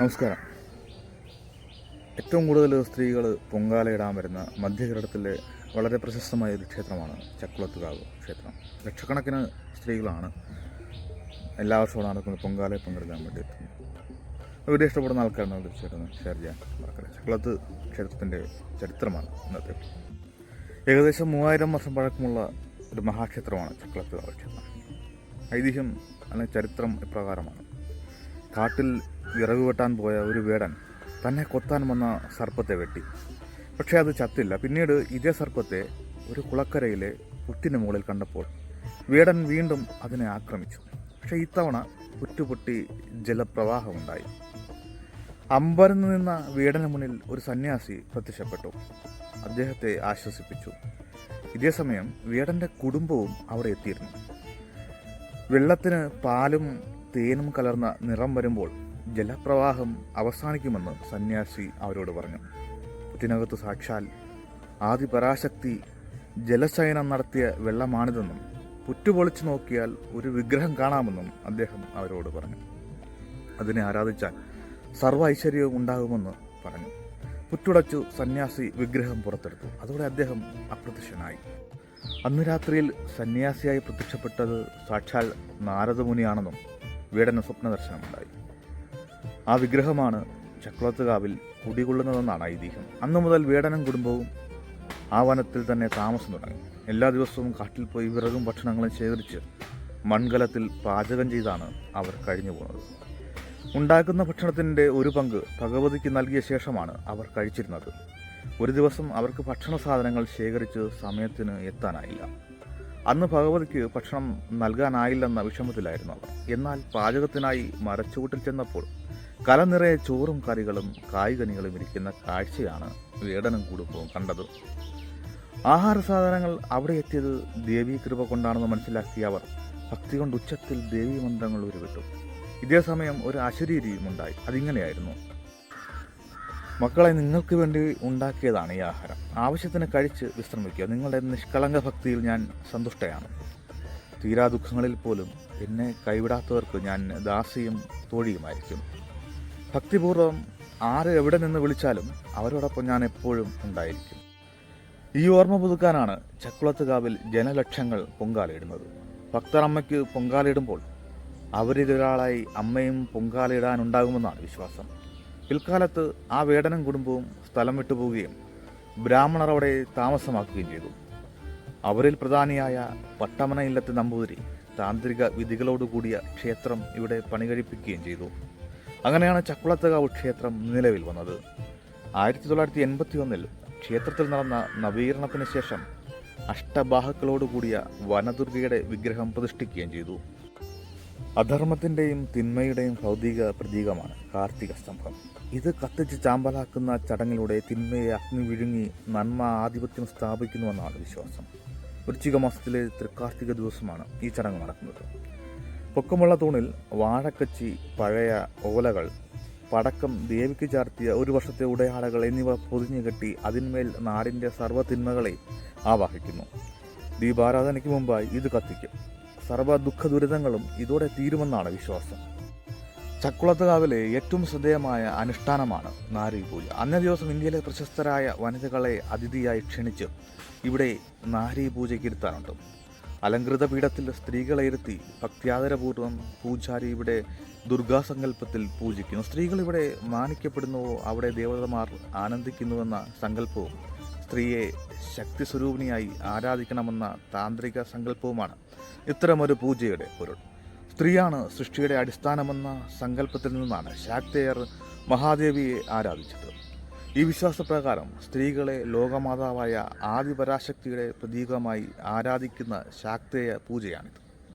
നമസ്കാരം. ഏറ്റവും കൂടുതൽ സ്ത്രീകൾ പൊങ്കാലയിടാൻ വരുന്ന മധ്യകേരളത്തിലെ വളരെ പ്രശസ്തമായ ഒരു ക്ഷേത്രമാണ് ചക്കുളത്തുകാവ് ക്ഷേത്രം. ലക്ഷക്കണക്കിന് സ്ത്രീകളാണ് എല്ലാ വർഷവും നടക്കുന്നത് പൊങ്കാലയെ പങ്കെടുക്കാൻ വേണ്ടി എത്തുന്നത്. വീഡിയോ ഇഷ്ടപ്പെടുന്ന ആൾക്കാരാണ് തീർച്ചയായിട്ടും ഷെയർ ചെയ്യാൻ മറക്കരുത്. ചക്കുളത്ത് ക്ഷേത്രത്തിന്റെ ചരിത്രമാണ് ഇന്നത്തെ. ഏകദേശം മൂവായിരം വർഷം പഴക്കമുള്ള ഒരു മഹാക്ഷേത്രമാണ് ചക്കുളത്തുകാവ് ക്ഷേത്രം. ഐതിഹ്യം അല്ലെങ്കിൽ ചരിത്രം ഇപ്രകാരമാണ്. കാട്ടിൽ വിറക് വെട്ടാൻ പോയ ഒരു വേടൻ തന്നെ കൊത്താൻ വന്ന സർപ്പത്തെ വെട്ടി. പക്ഷേ അത് ചത്തില്ല. പിന്നീട് ഇതേ സർപ്പത്തെ ഒരു കുളക്കരയിലെ പുറ്റിന് മുകളിൽ കണ്ടപ്പോൾ വേടൻ വീണ്ടും അതിനെ ആക്രമിച്ചു. പക്ഷേ ഇത്തവണ പുറ്റുപൊട്ടി ജലപ്രവാഹമുണ്ടായി. അമ്പരന്ന് നിന്ന വീടന് മുന്നിൽ ഒരു സന്യാസി പ്രത്യക്ഷപ്പെട്ടു. അദ്ദേഹത്തെ ആശ്വസിപ്പിച്ചു. ഇതേ സമയം വീടന്റെ കുടുംബവും അവിടെ എത്തിയിരുന്നു. വെള്ളത്തിന് പാലും തേനും കലർന്ന നിറം വരുമ്പോൾ ജലപ്രവാഹം അവസാനിക്കുമെന്ന് സന്യാസി അവരോട് പറഞ്ഞു. പുറ്റിനകത്ത് സാക്ഷാൽ ആദിപരാശക്തി ജലശയനം നടത്തിയ വെള്ളമാണിതെന്നും പുറ്റുപൊളിച്ചു നോക്കിയാൽ ഒരു വിഗ്രഹം കാണാമെന്നും അദ്ദേഹം അവരോട് പറഞ്ഞു. അതിനെ ആരാധിച്ചാൽ സർവ ഐശ്വര്യവും ഉണ്ടാകുമെന്ന് പറഞ്ഞു. പുറ്റുടച്ചു സന്യാസി വിഗ്രഹം പുറത്തെടുത്തു. അതോടെ അദ്ദേഹം അപ്രത്യക്ഷനായി. അന്ന് രാത്രിയിൽ സന്യാസിയായി പ്രത്യക്ഷപ്പെട്ടത് സാക്ഷാൽ നാരദമുനിയാണെന്നും വീടന് സ്വപ്ന ദർശനമുണ്ടായി ആ വിഗ്രഹമാണ് ചക്രത്തുകാവിൽ കുടികൊള്ളുന്നതെന്നാണ് ഐതിഹ്യം. അന്നു മുതൽ വീടനും കുടുംബവും ആ വനത്തിൽ തന്നെ താമസം തുടങ്ങി. എല്ലാ ദിവസവും കാട്ടിൽ പോയി വിറകും ഭക്ഷണങ്ങളും ശേഖരിച്ച് മൺകലത്തിൽ പാചകം ചെയ്താണ് അവർ കഴിഞ്ഞു പോകുന്നത് ഉണ്ടാക്കുന്ന ഭക്ഷണത്തിന്റെ ഒരു പങ്ക് ഭഗവതിക്ക് നൽകിയ ശേഷമാണ് അവർ കഴിച്ചിരുന്നത്. ഒരു ദിവസം അവർക്ക് ഭക്ഷണ സാധനങ്ങൾ ശേഖരിച്ച് സമയത്തിന് എത്താനായില്ല. അന്ന് ഭഗവതിക്ക് ഭക്ഷണം നൽകാനായില്ലെന്ന വിഷമത്തിലായിരുന്നു അവർ. എന്നാൽ പാചകത്തിനായി മരച്ചുവട്ടിൽ ചെന്നപ്പോൾ കല നിറയെ ചോറും കറികളും കായ്കനികളും ഇരിക്കുന്ന കാഴ്ചയാണ് വേടനും കുടുംബവും കണ്ടത്. ആഹാര സാധനങ്ങൾ അവിടെ എത്തിയത് ദേവീ കൃപ കൊണ്ടാണെന്ന് മനസ്സിലാക്കിയ അവർ ഭക്തി കൊണ്ട് ഉച്ചത്തിൽ ദേവീ മന്ത്രങ്ങൾ ഉരുവിട്ടു. ഇതേ സമയം ഒരു അശരീരിയും ഉണ്ടായി അതിങ്ങനെയായിരുന്നു. മക്കളെ നിങ്ങൾക്ക് വേണ്ടി ഉണ്ടാക്കിയതാണ് ഈ ആഹാരം. ആവശ്യത്തിന് കഴിച്ച് വിശ്രമിക്കുക. നിങ്ങളുടെ നിഷ്കളങ്ക ഭക്തിയിൽ ഞാൻ സന്തുഷ്ടയാണ്. തീരാ ദുഃഖങ്ങളിൽ പോലും എന്നെ കൈവിടാത്തവർക്ക് ഞാൻ ദാസിയും തോഴിയുമായിരിക്കും. ഭക്തിപൂർവം ആര് എവിടെ നിന്ന് വിളിച്ചാലും അവരോടൊപ്പം ഞാൻ എപ്പോഴും ഉണ്ടായിരിക്കും. ഈ ഓർമ്മ പുതുക്കാനാണ് ചക്കുളത്തുകാവിൽ ജനലക്ഷങ്ങൾ പൊങ്കാലയിടുന്നത്. ഭക്തർ അമ്മയ്ക്ക് പൊങ്കാലയിടുമ്പോൾ അവരിലൊരാളായി അമ്മയും പൊങ്കാലയിടാനുണ്ടാകുമെന്നാണ് വിശ്വാസം. പിൽക്കാലത്ത് ആ വേടനും കുടുംബവും സ്ഥലം വിട്ടുപോവുകയും ബ്രാഹ്മണർ അവിടെ താമസമാക്കുകയും ചെയ്തു. അവരിൽ പ്രധാനിയായ പട്ടമന ഇല്ലത്തെ നമ്പൂതിരി താന്ത്രിക വിധികളോടുകൂടിയ ക്ഷേത്രം ഇവിടെ പണികഴിപ്പിക്കുകയും ചെയ്തു. അങ്ങനെയാണ് ചക്കുളത്തുകാവ് ക്ഷേത്രം നിലവിൽ വന്നത്. ആയിരത്തി തൊള്ളായിരത്തി എൺപത്തി ഒന്നിൽ ക്ഷേത്രത്തിൽ നടന്ന നവീകരണത്തിന് ശേഷം അഷ്ടബാഹുക്കളോടുകൂടിയ വനദുർഗയുടെ വിഗ്രഹം പ്രതിഷ്ഠിക്കുകയും ചെയ്തു. അധർമ്മത്തിന്റെയും തിന്മയുടെയും ഭൗതിക പ്രതീകമാണ് കാർത്തിക സ്തംഭം. ഇത് കത്തിച്ച് ചാമ്പലാക്കുന്ന ചടങ്ങിലൂടെ തിന്മയെ അഗ്നി വിഴുങ്ങി നന്മ ആധിപത്യം സ്ഥാപിക്കുന്നുവെന്നാണ് വിശ്വാസം. വൃശ്ചിക മാസത്തിലെ തൃക്കാർത്തിക ദിവസമാണ് ഈ ചടങ്ങ് നടക്കുന്നത്. പൊക്കമുള്ള തൂണിൽ വാഴക്കച്ചി പഴയ ഓലകൾ പടക്കം ദേവിക്ക് ചാർത്തിയ ഒരു വർഷത്തെ ഉടയാളകൾ എന്നിവ പൊതിഞ്ഞു കെട്ടി അതിന്മേൽ നാടിന്റെ സർവ തിന്മകളെ ആവാഹിക്കുന്നു. ദീപാരാധനയ്ക്ക് മുമ്പായി ഇത് കത്തിക്കും. സർവ ദുഃഖ ദുരിതങ്ങളും ഇതോടെ തീരുമെന്നാണ് വിശ്വാസം. ചക്കുളത്തുകാവിലെ ഏറ്റവും ശ്രദ്ധേയമായ അനുഷ്ഠാനമാണ് നാരി പൂജ. അന്നേ ദിവസം ഇന്ത്യയിലെ പ്രശസ്തരായ വനിതകളെ അതിഥിയായി ക്ഷണിച്ച് ഇവിടെ നാരി പൂജയ്ക്ക് ഇരുത്താറുണ്ട് അലങ്കൃത പീഠത്തിൽ സ്ത്രീകളെ ഇരുത്തി ഭക്ത്യാദരപൂർവം പൂജാരി ഇവിടെ ദുർഗാസങ്കല്പത്തിൽ പൂജിക്കുന്നു. സ്ത്രീകൾ ഇവിടെ മാനിക്കപ്പെടുന്നുവോ അവിടെ ദേവതമാർ ആനന്ദിക്കുന്നുവെന്ന സങ്കല്പവും സ്ത്രീയെ ശക്തി സ്വരൂപിണിയായി ആരാധിക്കണമെന്ന താന്ത്രിക സങ്കല്പവുമാണ് ഇത്തരമൊരു പൂജയുടെ പൊരുൾ. സ്ത്രീയാണ് സൃഷ്ടിയുടെ അടിസ്ഥാനമെന്ന സങ്കല്പത്തിൽ നിന്നാണ് ശാക്തേയർ മഹാദേവിയെ ആരാധിച്ചത്. ഈ വിശ്വാസപ്രകാരം സ്ത്രീകളെ ലോകമാതാവായ ആദിപരാശക്തിയുടെ പ്രതീകമായി ആരാധിക്കുന്ന ശാക്തേയ പൂജയാണിത്.